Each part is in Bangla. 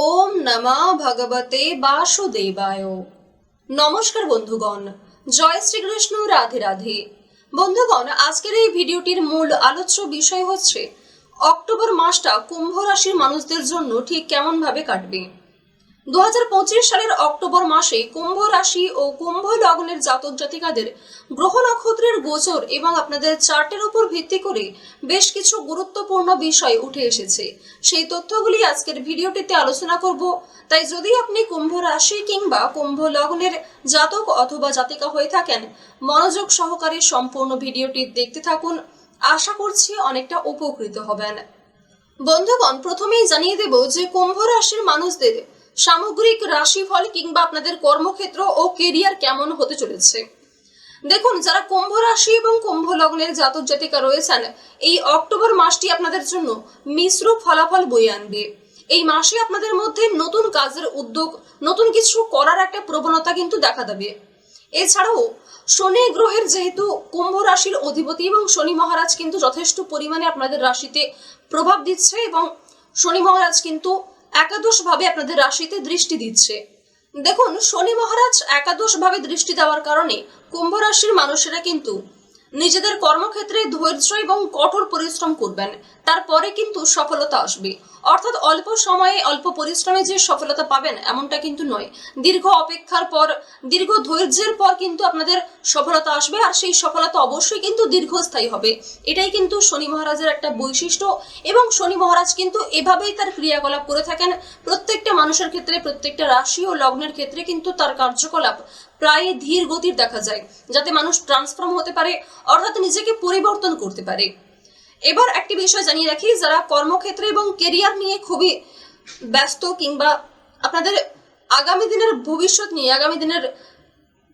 ওম নমা ভগবতে বাসুদেবায়। নমস্কার বন্ধুগণ, জয় শ্রীকৃষ্ণ, রাধে রাধে। বন্ধুগণ, আজকের এই ভিডিওটির মূল আলোচ্য বিষয় হচ্ছে, অক্টোবর মাসটা কুম্ভ রাশির মানুষদের জন্য ঠিক কেমন ভাবে কাটবে? দু হাজার পঁচিশ সালের অক্টোবর মাসে কুম্ভ রাশি ও কুম্ভ লগ্নের জাতক জাতিকাদের গ্রহ নক্ষত্রের গোচর এবং আপনাদের চার্টের উপর ভিত্তি করে বেশ কিছু গুরুত্বপূর্ণ বিষয় উঠে এসেছে। সেই তথ্যগুলি আজকের ভিডিওটিতে আলোচনা করব। তাই যদি আপনি কুম্ভ রাশি কিংবা কুম্ভ লগ্নের জাতক অথবা জাতিকা হয়ে থাকেন, মনোযোগ সহকারে সম্পূর্ণ ভিডিওটি দেখতে থাকুন। আশা করছি অনেকটা উপকৃত হবেন। বন্ধুগণ, প্রথমেই জানিয়ে দেব যে কুম্ভ রাশির মানুষদের সামগ্রিক রাশিফল কিংবা আপনাদের কর্মক্ষেত্র ও কেরিয়ার কেমন হতে চলেছে? দেখুন, যারা কুম্ভ রাশি এবং কুম্ভ লগ্নের জাতক জাতিকা রয়েছেন, এই অক্টোবর মাসটি আপনাদের জন্য মিশ্র ফলাফল বয়ে আনবে। এই মাসে আপনাদের মধ্যে নতুন কাজের উদ্যোগ, নতুন কিছু করার একটা প্রবণতা কিন্তু দেখা দেবে। এছাড়াও, শনি গ্রহের যেহেতু কুম্ভ রাশির অধিপতি এবং শনি মহারাজ কিন্তু যথেষ্ট পরিমাণে আপনাদের রাশিতে প্রভাব দিচ্ছে এবং শনি মহারাজ কিন্তু একাদশ ভাবে আপনাদের রাশিতে দৃষ্টি দিচ্ছে। দেখুন, শনি মহারাজ একাদশ ভাবে দৃষ্টি দেওয়ার কারণে কুম্ভ রাশির মানুষেরা কিন্তু নিজেদের কর্মক্ষেত্রে ধৈর্য এবং কঠোর পরিশ্রম করবেন। তারপরে কিন্তু সফলতা আসবে। অর্থাৎ অল্প সময়ে অল্প পরিশ্রমে যে সফলতা পাবেন এমনটা কিন্তু নয়। দীর্ঘ অপেক্ষার পর, দীর্ঘ ধৈর্যের পর কিন্তু আপনাদের সফলতা আসবে আর সেই সফলতা অবশ্যই কিন্তু দীর্ঘস্থায়ী হবে। এটাই কিন্তু শনি মহারাজের একটা বৈশিষ্ট্য এবং শনি মহারাজ কিন্তু এভাবেই তার ক্রিয়াকলাপ করে থাকেন। প্রত্যেকটা মানুষের ক্ষেত্রে, প্রত্যেকটা রাশি ও লগ্নের ক্ষেত্রে কিন্তু তার কার্যকলাপ প্রায় ধীর গতির দেখা যায়, যাতে মানুষ ট্রান্সফর্ম হতে পারে, অর্থাৎ নিজেকে পরিবর্তন করতে পারে। এবার একটি বিষয় জানিয়ে রাখি, যারা কর্মক্ষেত্রে এবং কেরিয়ার নিয়ে খুবই ব্যস্ত কিংবা আপনাদের আগামী দিনের ভবিষ্যৎ নিয়ে, আগামী দিনের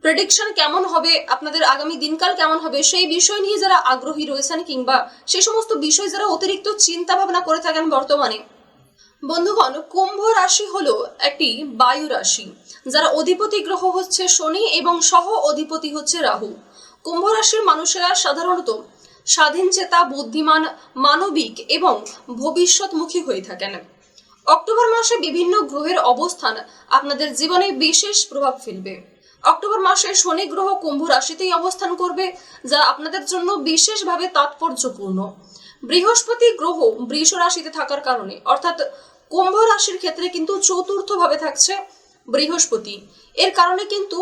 প্রেডিকশন কেমন হবে, আপনাদের আগামী দিনকাল কেমন হবে, সেই বিষয় নিয়ে যারা আগ্রহী রয়েছেন কিংবা সেই সমস্ত বিষয় যারা অতিরিক্ত চিন্তা ভাবনা করে থাকেন বর্তমানে বন্ধুগণ, কুম্ভ রাশি হলো একটি বায়ু রাশি, যারা অধিপতি গ্রহ হচ্ছে শনি এবং সহ অধিপতি হচ্ছে রাহু। কুম্ভ রাশির মানুষেরা সাধারণত স্বাধীন চেতা, বুদ্ধিমান, মানবিক এবং ভবিষ্যৎমুখী হয়ে থাকেন। অক্টোবর মাসে বিভিন্ন গ্রহের অবস্থান আপনাদের জীবনে বিশেষ প্রভাব ফেলবে। অক্টোবর মাসে শনি গ্রহ কুম্ভ রাশিতেই অবস্থান করবে, যা আপনাদের জন্য বিশেষভাবে তাৎপর্যপূর্ণ। বৃহস্পতি গ্রহ বৃষ রাশিতে থাকার কারণে, অর্থাৎ কুম্ভ রাশির ক্ষেত্রে কিন্তু চতুর্থ ভাবে থাকছে বৃহস্পতি। এর কারণে কিন্তু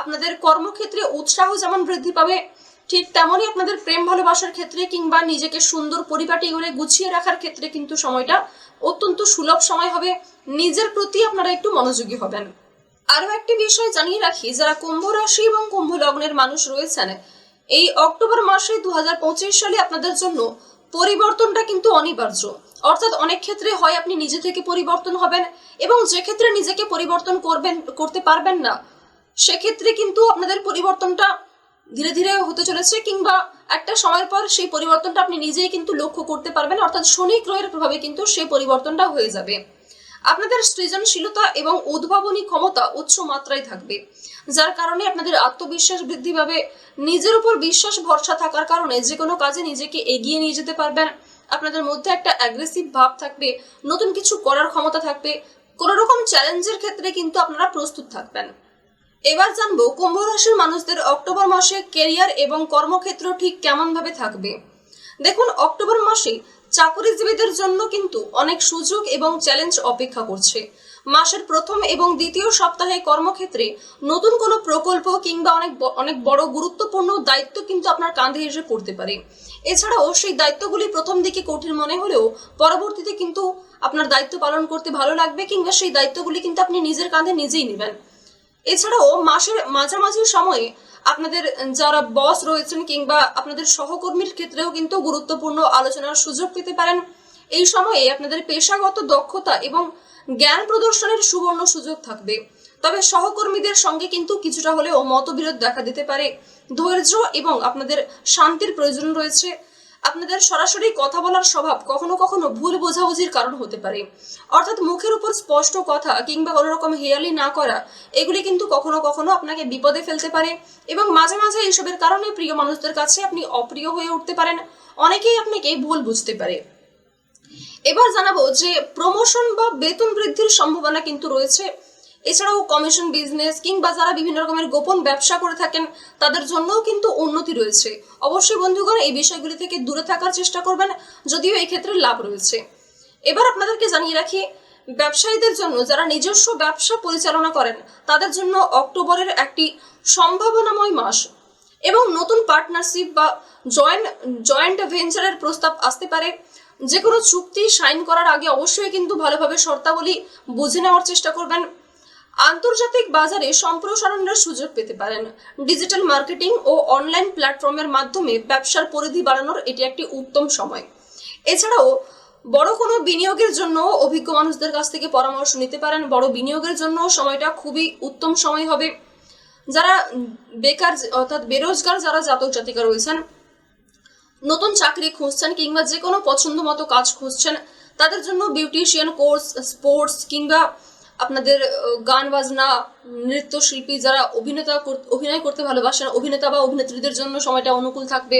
আপনাদের কর্মক্ষেত্রে উৎসাহ যেমন বৃদ্ধি পাবে, ঠিক তেমনই আপনাদের প্রেম ভালোবাসার ক্ষেত্রে কিংবা নিজেকে সুন্দর পরিপাটি করে গুছিয়ে রাখার ক্ষেত্রে কিন্তু সময়টা অত্যন্ত সুলভ সময় হবে। নিজের প্রতি আপনারা একটু মনোযোগী হবেন। আরও একটি বিষয় জানিয়ে রাখি, যারা কুম্ভ রাশি এবং কুম্ভ লগ্নের মানুষ রয়েছেন, এই অক্টোবর মাসে দু হাজার পঁচিশ সালে আপনাদের জন্য পরিবর্তনটা কিন্তু অনিবার্য। অর্থাৎ অনেক ক্ষেত্রে হয় আপনি নিজে থেকে পরিবর্তন হবেন এবং যে ক্ষেত্রে নিজেকে পরিবর্তন করবেন, করতে পারবেন না, সেক্ষেত্রে কিন্তু আপনাদের পরিবর্তনটা ধীরে ধীরে হতে চলেছে কিংবা একটা সময়ের পর সেই পরিবর্তনটা আপনি নিজেই কিন্তু লক্ষ্য করতে পারবেন। অর্থাৎ শনি গ্রহের প্রভাবে কিন্তু সেই পরিবর্তনটা হয়ে যাবে। আপনাদের সৃজনশীলতা এবং উদ্ভাবনী ক্ষমতা উচ্চ মাত্রায় থাকবে, যার কারণে আপনাদের আত্মবিশ্বাস বৃদ্ধি পাবে। নিজের উপর বিশ্বাস ভরসা থাকার কারণে যে কোনো কাজে নিজেকে এগিয়ে নিয়ে যেতে পারবেন। আপনাদের মধ্যে একটা অ্যাগ্রেসিভ ভাব থাকবে, নতুন কিছু করার ক্ষমতা থাকবে। কোনো রকম চ্যালেঞ্জের ক্ষেত্রে কিন্তু আপনারা প্রস্তুত থাকবেন। এবার জানব, কুম্ভ রাশির মানুষদের অক্টোবর মাসে কেরিয়ার এবং কর্মক্ষেত্র ঠিক কেমন ভাবে থাকবে? দেখুন, অক্টোবর মাসে চাকরিজীবীদের জন্য কিন্তু অনেক সুযোগ এবং চ্যালেঞ্জ অপেক্ষা করছে। মাসের প্রথম এবং দ্বিতীয় সপ্তাহে কর্মক্ষেত্রে নতুন কোনো প্রকল্প কিংবা অনেক অনেক বড় গুরুত্বপূর্ণ দায়িত্ব কিন্তু আপনার কাঁধে এসে পড়তে পারে। এছাড়াও সেই দায়িত্বগুলি প্রথম দিকে কঠিন মনে হলেও পরবর্তীতে কিন্তু আপনার দায়িত্ব পালন করতে ভালো লাগবে কিংবা সেই দায়িত্বগুলি কিন্তু আপনি নিজের কাঁধে নিজেই নেবেন। এছাড়াও মাসের মাঝামাঝি সময়ে আপনাদের যারা বস রয়েছেন কিংবা আপনাদের সহকর্মীর ক্ষেত্রেও কিন্তু গুরুত্বপূর্ণ আলোচনার সুযোগ পেতে পারেন। এই সময়ে আপনাদের পেশাগত দক্ষতা এবং জ্ঞান প্রদর্শনের সুবর্ণ সুযোগ থাকবে। তবে সহকর্মীদের সঙ্গে কিন্তু কিছুটা হলেও মতবিরোধ দেখা দিতে পারে। ধৈর্য এবং আপনাদের শান্তির প্রয়োজন রয়েছে। আপনাদের সরাসরি কথা বলার স্বভাব কখনো কখনো ভুল বোঝাবুঝির কারণ হতে পারে। অর্থাৎ মুখের উপর স্পষ্ট কথা কিংবা কোনো রকম হেয়ালি না করা, এগুলি কিন্তু কখনো কখনো আপনাকে বিপদে ফেলতে পারে এবং মাঝে মাঝে এইসবের কারণে প্রিয় মানুষদের কাছে আপনি অপ্রিয় হয়ে উঠতে পারেন। অনেকেই আপনাকে ভুল বুঝতে পারে। এবার জানাব যে প্রমোশন বা বেতন বৃদ্ধির সম্ভাবনা কিন্তু রয়েছে। এছাড়াও কমিশন বিজনেস কিংবা যারা বিভিন্ন রকমের গোপন ব্যবসা করে থাকেন, তাদের জন্যও কিন্তু উন্নতি রয়েছে। অবশ্যই বন্ধুগণ, এই বিষয়গুলি থেকে দূরে থাকার চেষ্টা করবেন, যদিও এই ক্ষেত্রে লাভ রয়েছে। এবার আপনাদেরকে জানিয়ে রাখি, ব্যবসায়ীদের জন্য যারা নিজস্ব ব্যবসা পরিচালনা করেন, তাদের জন্য অক্টোবরের একটি সম্ভাবনাময় মাস এবং নতুন পার্টনারশিপ বা জয়েন্ট জয়েন্ট ভেঞ্চারের প্রস্তাব আসতে পারে। যে কোনো চুক্তি সাইন করার আগে অবশ্যই কিন্তু ভালোভাবে শর্তাবলী বুঝে নেওয়ার চেষ্টা করবেন। আন্তর্জাতিক বাজারে সম্প্রসারণের সুযোগ পেতে পারেন। ডিজিটাল মার্কেটিং ও অনলাইন প্ল্যাটফর্মের মাধ্যমে ব্যবসার পরিধি বাড়ানোর এটি একটি উত্তম সময়। এছাড়াও, বড় কোনো বিনিয়োগের জন্য অভিজ্ঞ মানুষদের কাছ থেকে পরামর্শ নিতে পারেন। বড় বিনিয়োগের জন্য সময়টা খুবই উত্তম সময় হবে। যারা বেকার, অর্থাৎ বেরোজগার, যারা জাতক জাতিকা রয়েছেন, নতুন চাকরি খুঁজছেন কিংবা যে কোনো পছন্দ মতো কাজ খুঁজছেন, তাদের জন্য বিউটিশিয়ান কোর্স, স্পোর্টস কিংবা আপনাদের গান, বাজনা নৃত্যশিল্পী যারা অভিনেতা অভিনয় করতে ভালোবাসেন, অভিনেতা বা অভিনেত্রীদের জন্য সময়টা অনুকূল থাকবে।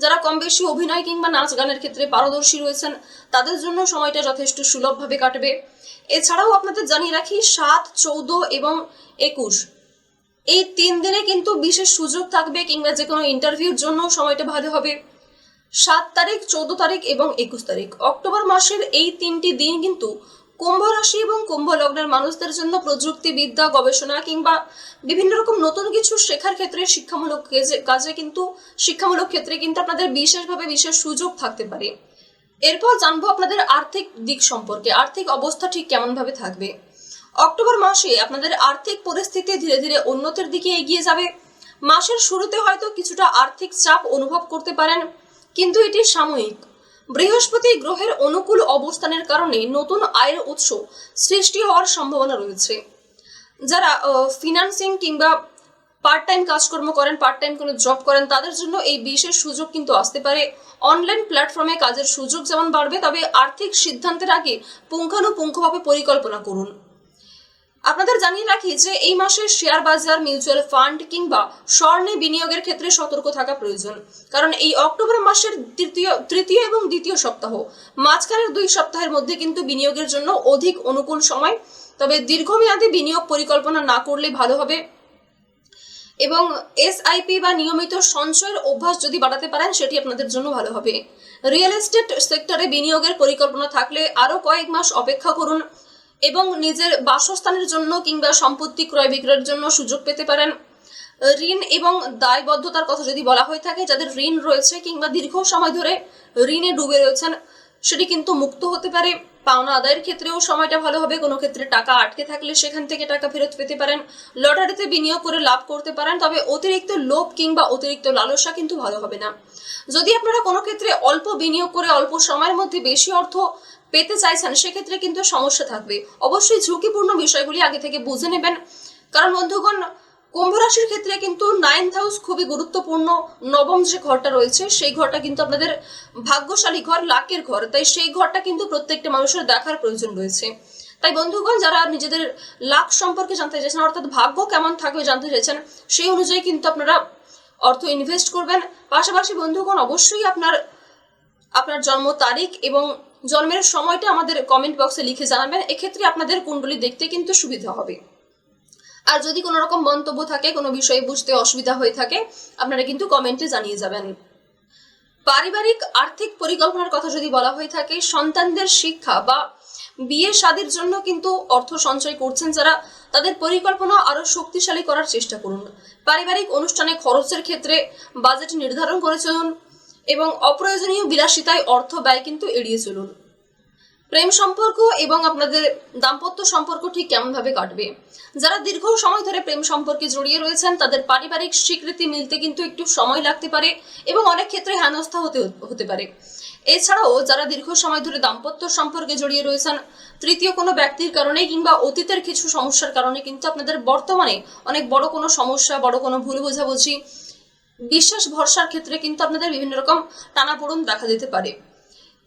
যারা কম বেশি অভিনয় কিংবা নাচ গানের ক্ষেত্রে পারদর্শী রয়েছেন, তাদের জন্য সময়টা যথেষ্ট সুলভভাবে কাটবে। এছাড়াও আপনাদের জানিয়ে রাখি, সাত, চৌদ্দ এবং একুশ। এই তিন দিনে কিন্তু বিশেষ সুযোগ থাকবে কিংবা যে কোনো ইন্টারভিউর জন্য সময়টা ভালো হবে। সাত তারিখ, চৌদ্দ তারিখ এবং একুশ তারিখ। অক্টোবর মাসের এই তিনটি দিন কিন্তু কুম্ভ রাশি এবং কুম্ভ লগ্নের মানুষদের জন্য প্রযুক্তিবিদ্যা, গবেষণা কিংবা বিভিন্ন রকম নতুন কিছু শেখার ক্ষেত্রে শিক্ষামূলক কাজে- কিন্তু, শিক্ষামূলক ক্ষেত্রে কিন্তু আপনাদের বিশেষভাবে বিশেষ সুযোগ থাকতে পারে। এরপর জানব আপনাদের আর্থিক দিক সম্পর্কে। আর্থিক অবস্থা ঠিক কেমন ভাবে থাকবে? অক্টোবর মাসে আপনাদের আর্থিক পরিস্থিতি ধীরে ধীরে উন্নতির দিকে এগিয়ে যাবে। মাসের শুরুতে হয়তো কিছুটা আর্থিক চাপ অনুভব করতে পারেন, কিন্তু এটি সাময়িক। বৃহস্পতি গ্রহের অনুকূল অবস্থানের কারণে নতুন আয়ের উৎস সৃষ্টি হওয়ার সম্ভাবনা রয়েছে। যারা ফিনান্সিং কিংবা পার্ট টাইম কাজকর্ম করেন পার্ট টাইম কোনো জব করেন, তাদের জন্য এই বিশেষ সুযোগ কিন্তু আসতে পারে। অনলাইন প্ল্যাটফর্মে কাজের সুযোগ যেমন বাড়বে, তবে আর্থিক সিদ্ধান্তের আগে পুঙ্খানুপুঙ্খভাবে পরিকল্পনা করুন। আপনাদের জানিয়ে রাখি যে এই মাসে শেয়ার বাজার, মিউচুয়াল ফান্ড কিংবা স্বর্ণে বিনিয়োগের ক্ষেত্রে সতর্ক থাকা প্রয়োজন। কারণ এই অক্টোবর মাসের তৃতীয় তৃতীয় এবং দ্বিতীয় সপ্তাহ, মাঝখানের দুই সপ্তাহের মধ্যে কিন্তু বিনিয়োগের জন্য অধিক অনুকূল সময়। তবে দীর্ঘমেয়াদী বিনিয়োগ পরিকল্পনা না করলে ভালো হবে। এবং এসআইপি বা নিয়মিত সঞ্চয়ের অভ্যাস যদি বাড়াতে পারেন, সেটি আপনাদের জন্য ভালো হবে। রিয়েল এস্টেট সেক্টরে বিনিয়োগের পরিকল্পনা থাকলে আরও কয়েক মাস অপেক্ষা করুন। এবং নিজের বাসস্থানের জন্য কিংবা সম্পত্তি ক্রয় বিক্রয়ের জন্য সুযোগ পেতে পারেন। ঋণ এবং দায়বদ্ধতার কথা যদি বলা হয়ে থাকে, যাদের ঋণ রয়েছে কিংবা দীর্ঘ সময় ধরে ঋণে ডুবে রয়েছেন, সেটি কিন্তু মুক্ত হতে পারে। পাওনা আদায়ের ক্ষেত্রেও সময়টা ভালো হবে। কোনো ক্ষেত্রে টাকা আটকে থাকলে সেখান থেকে টাকা ফেরত পেতে পারেন। লটারিতে বিনিয়োগ করে লাভ করতে পারেন, তবে অতিরিক্ত লোভ কিংবা অতিরিক্ত লালসা কিন্তু ভালো হবে না। যদি আপনারা কোনো ক্ষেত্রে অল্প বিনিয়োগ করে অল্প সময়ের মধ্যে বেশি অর্থ পেতে চাইছেন, সেক্ষেত্রে কিন্তু সমস্যা থাকবে। অবশ্যই ঝুঁকিপূর্ণ বিষয়গুলি আগে থেকে বুঝে নেবেন। কারণ বন্ধুগণ, কুম্ভ রাশির ক্ষেত্রে কিন্তু নাইন্থ হাউস খুবই গুরুত্বপূর্ণ। নবম যে ঘরটা রয়েছে, সেই ঘরটা কিন্তু আপনাদের ভাগ্যশালী ঘর, লাকের ঘর। তাই সেই ঘরটা কিন্তু প্রত্যেকটা মানুষের দেখার প্রয়োজন রয়েছে। তাই বন্ধুগণ, যারা নিজেদের লাখ সম্পর্কে জানতে চাইছেন, অর্থাৎ ভাগ্য কেমন থাকবে জানতে চাইছেন, সেই অনুযায়ী কিন্তু আপনারা অর্থ ইনভেস্ট করবেন। পাশাপাশি বন্ধুগণ, অবশ্যই আপনার আপনার জন্ম তারিখ এবং জন্মের সময়টা আমাদের কমেন্ট বক্সে লিখে জানাবেন। এক্ষেত্রে আপনাদের কুণ্ডলী দেখতে কিন্তু সুবিধা হবে। আর যদি কোনো রকম মন্তব্য থাকে, কোনো বিষয়ে বুঝতে অসুবিধা হয়ে থাকে, আপনারা কিন্তু কমেন্টে জানিয়ে যাবেন। পারিবারিক আর্থিক পরিকল্পনার কথা যদি বলা হয়ে থাকে, সন্তানদের শিক্ষা বা বিয়ে শাদির জন্য কিন্তু অর্থ সঞ্চয় করছেন যারা, তাদের পরিকল্পনা আরও শক্তিশালী করার চেষ্টা করুন। পারিবারিক অনুষ্ঠানে খরচের ক্ষেত্রে বাজেট নির্ধারণ করে চলুন এবং অপ্রয়োজনীয় বিলাসিতায় অর্থ ব্যয় কিন্তু এড়িয়ে চলুন। প্রেম সম্পর্ক এবং আপনাদের দাম্পত্য সম্পর্ক ঠিক কেমন ভাবে কাটবে? যারা দীর্ঘ সময় ধরে প্রেম সম্পর্কে জড়িয়ে রয়েছেন, তাদের পারিবারিক স্বীকৃতি মিলতে কিন্তু একটু সময় লাগতে পারে এবং অনেক ক্ষেত্রে হেনস্থা হতে হতে পারে। এছাড়াও যারা দীর্ঘ সময় ধরে দাম্পত্য সম্পর্কে জড়িয়ে রয়েছেন, তৃতীয় কোনো ব্যক্তির কারণে কিংবা অতীতের কিছু সমস্যার কারণে কিন্তু আপনাদের বর্তমানে অনেক বড় কোনো সমস্যা, বড় কোনো ভুল বোঝাবুঝি বিশ্বাস, ভরসার ক্ষেত্রে কিন্তু আপনাদের বিভিন্ন রকম টানাপোড়ন দেখা দিতে পারে।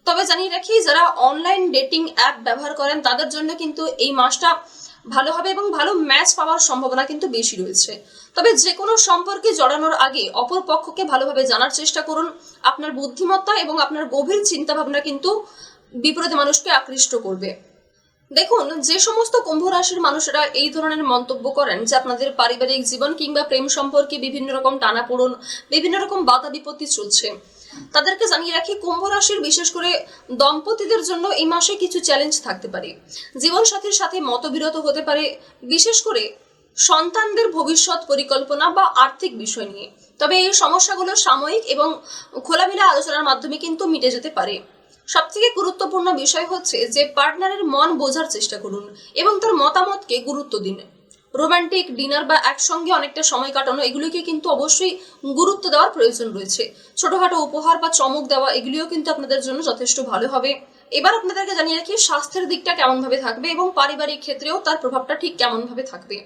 তবে জানিয়ে রাখি, যারা অনলাইন ডেটিং অ্যাপ ব্যবহার করেন, তাদের জন্য কিন্তু এই মাসটা ভালো হবে এবং ভালো ম্যাচ পাওয়ার সম্ভাবনা কিন্তু বেশি রয়েছে। তবে যে কোনো সম্পর্কে জড়ানোর আগে অপর পক্ষকে ভালোভাবে জানার চেষ্টা করুন। আপনার বুদ্ধিমত্তা এবং আপনার গভীর চিন্তা ভাবনা কিন্তু বিপরীতে মানুষকে আকৃষ্ট করবে। দেখুন, যে সমস্ত কুম্ভ রাশির মানুষেরা এই ধরনের মন্তব্য করেন যে আপনাদের পারিবারিক জীবন কিংবা প্রেম সম্পর্কে বিভিন্ন রকম টানাপোড়ন, বিভিন্ন রকম বাধা বিপত্তি চলছে। তাদেরকে জানিয়ে রাখি, কুম্ভ রাশির বিশেষ করে দম্পতিদের জন্য এই মাসে কিছু চ্যালেঞ্জ থাকতে পারে। জীবন সাথীর সাথে মতবিরত হতে পারে, বিশেষ করে সন্তানদের ভবিষ্যৎ পরিকল্পনা বা আর্থিক বিষয় নিয়ে। তবে এই সমস্যাগুলো সাময়িক এবং খোলামেলা আলোচনার মাধ্যমে কিন্তু মিটে যেতে পারে। সবথেকে গুরুত্বপূর্ণ বিষয় হচ্ছে যে পার্টনারের মন বোঝার চেষ্টা করুন এবং তার মতামতকে গুরুত্ব দিন। রোমান্টিক ডিনার বা একসঙ্গে অনেকটা সময় কাটানো, এগুলিকে কিন্তু অবশ্যই গুরুত্ব দেওয়ার প্রয়োজন রয়েছে। ছোটখাটো উপহার বা চমক দেওয়া, এগুলিও কিন্তু আপনাদের জন্য যথেষ্ট ভালো হবে। এবার আপনাদেরকে জানিয়ে রাখি, স্বাস্থ্যের দিকটা কেমন ভাবে থাকবে এবং পারিবারিক ক্ষেত্রেও তার প্রভাবটা ঠিক কেমন ভাবে থাকবে।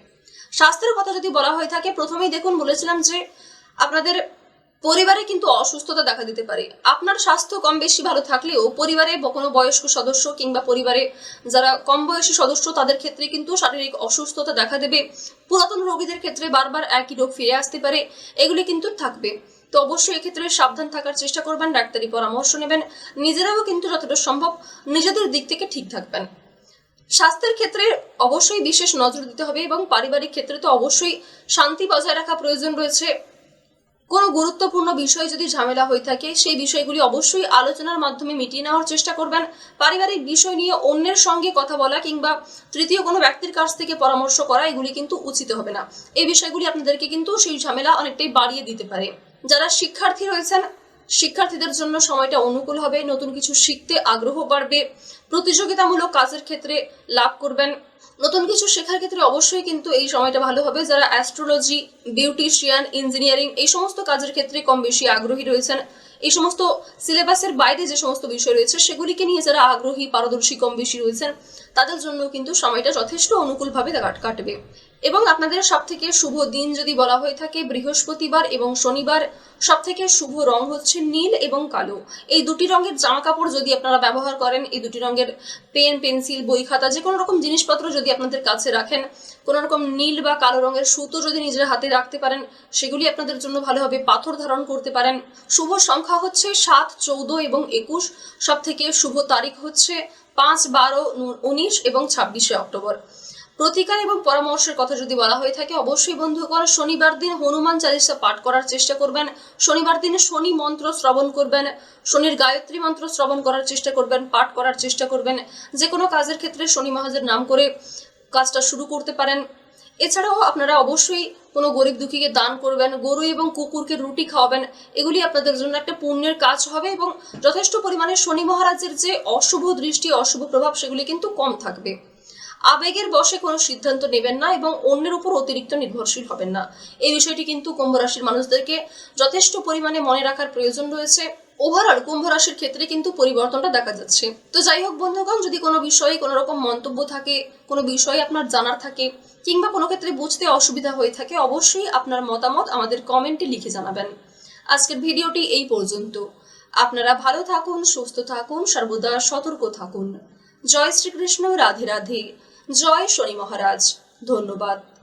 স্বাস্থ্যের কথা যদি বলা হয়ে থাকে, প্রথমেই দেখুন বলেছিলাম যে আপনাদের পরিবারে কিন্তু অসুস্থতা দেখা দিতে পারে। আপনার স্বাস্থ্য কম বেশি ভালো থাকলেও পরিবারে কোনো বয়স্ক সদস্য কিংবা পরিবারে যারা কম বয়সী সদস্য, তাদের ক্ষেত্রে কিন্তু শারীরিক অসুস্থতা দেখা দেবে। পুরাতন রোগীদের ক্ষেত্রে বারবার একই রোগ ফিরে আসতে পারে। এগুলি কিন্তু থাকবে। তো অবশ্যই এক্ষেত্রে সাবধান থাকার চেষ্টা করবেন, ডাক্তারি পরামর্শ নেবেন। নিজেরাও কিন্তু যতটা সম্ভব নিজেদের দিক থেকে ঠিক থাকবেন। স্বাস্থ্যের ক্ষেত্রে অবশ্যই বিশেষ নজর দিতে হবে এবং পারিবারিক ক্ষেত্রে তো অবশ্যই শান্তি বজায় রাখা প্রয়োজন রয়েছে। কোনো গুরুত্বপূর্ণ বিষয় যদি ঝামেলা হয়ে থাকে, সেই বিষয়গুলি অবশ্যই আলোচনার মাধ্যমে মিটিয়ে নেওয়ার চেষ্টা করবেন। পারিবারিক বিষয় নিয়ে অন্যের সঙ্গে কথা বলা কিংবা তৃতীয় কোনো ব্যক্তির কাছ থেকে পরামর্শ করা, এগুলি কিন্তু উচিত হবে না। এই বিষয়গুলি আপনাদেরকে কিন্তু সেই ঝামেলা অনেকটাই বাড়িয়ে দিতে পারে। যারা শিক্ষার্থী রয়েছেন, শিক্ষার্থীদের জন্য সময়টা অনুকূল হবে, নতুন কিছু শিখতে আগ্রহ বাড়বে, প্রতিযোগিতামূলক কাজের ক্ষেত্রে লাভ করবেন। নতুন কিছু শেখার ক্ষেত্রে অবশ্যই কিন্তু এই সময়টা ভালো হবে। যারা অ্যাস্ট্রোলজি বিউটিশিয়ান ইঞ্জিনিয়ারিং এই সমস্ত কাজের ক্ষেত্রে কম বেশি আগ্রহী রয়েছেন, এই সমস্ত সিলেবাসের বাইরে যে সমস্ত বিষয় রয়েছে, সেগুলিকে নিয়ে যারা আগ্রহী, পারদর্শী কম বেশি রয়েছেন, তাদের জন্য কিন্তু সময়টা যথেষ্ট অনুকূলভাবে কাটবে এবং আপনাদের সব থেকে শুভ দিন যদি বলা হয়ে থাকে, বৃহস্পতিবার এবং শনিবার সব থেকে শুভ রং হচ্ছে নীল এবং কালো। এই দুটি রঙের জামা কাপড় যদি আপনারা ব্যবহার করেন, এই দুটি রঙের পেন, পেন্সিল, বই খাতা যে কোনো রকম জিনিসপত্র যদি আপনাদের কাছে রাখেন, কোনো রকম নীল বা কালো রঙের সুতো যদি নিজের হাতে রাখতে পারেন, সেগুলি আপনাদের জন্য ভালোভাবে পাথর ধারণ করতে পারেন। শুভ সংখ্যা হচ্ছে সাত, চৌদ্দ এবং একুশ। সব থেকে শুভ তারিখ হচ্ছে পাঁচ, বারো, উনিশ এবং ছাব্বিশে অক্টোবর। প্রতিকার এবং পরামর্শের কথা যদি বলা হয়ে থাকে, অবশ্যই বন্ধুগণ শনিবার দিন হনুমান চালিসা পাঠ করার চেষ্টা করবেন। শনিবার দিনে শনি মন্ত্র শ্রবণ করবেন, শনির গায়ত্রী মন্ত্র শ্রবণ করার চেষ্টা করবেন, পাঠ করার চেষ্টা করবেন। যে কোনো কাজের ক্ষেত্রে শনি মহাজের নাম করে কাজটা শুরু করতে পারেন। এছাড়াও আপনারা অবশ্যই কোনো গরিব দুঃখীকে দান করবেন, গরু এবং কুকুরকে রুটি খাওয়াবেন। এগুলি আপনাদের জন্য একটা পুণ্যের কাজ হবে এবং যথেষ্ট পরিমাণে শনি মহারাজের যে অশুভ দৃষ্টি, অশুভ প্রভাব, সেগুলি কিন্তু কম থাকবে। আবেগের বশে কোনো সিদ্ধান্ত নেবেন না এবং অন্যের উপর অতিরিক্ত নির্ভরশীল হবেন না। এই বিষয়টি কিন্তু কুম্ভ রাশির মানুষদেরকে যথেষ্ট পরিমাণে মনে রাখার প্রয়োজন রয়েছে। ওভারঅল কুম্ভ রাশির ক্ষেত্রে কিন্তু পরিবর্তনটা দেখা যাচ্ছে। তো যাই হোক বন্ধুগণ, যদি কোনো বিষয়ে কোনো রকম মন্তব্য থাকে, কোনো বিষয়ে আপনার জানার থাকে, কিংবা কোনো ক্ষেত্রে বুঝতে অসুবিধা হয়ে থাকে, অবশ্যই আপনার মতামত আমাদের কমেন্টে লিখে জানাবেন। আজকের ভিডিওটি এই পর্যন্ত। আপনারা ভালো থাকুন, সুস্থ থাকুন, সর্বদা সতর্ক থাকুন। জয় শ্রীকৃষ্ণ, রাধে রাধে। জয় শনি মহারাজ। ধন্যবাদ।